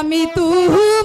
আমি তোমায়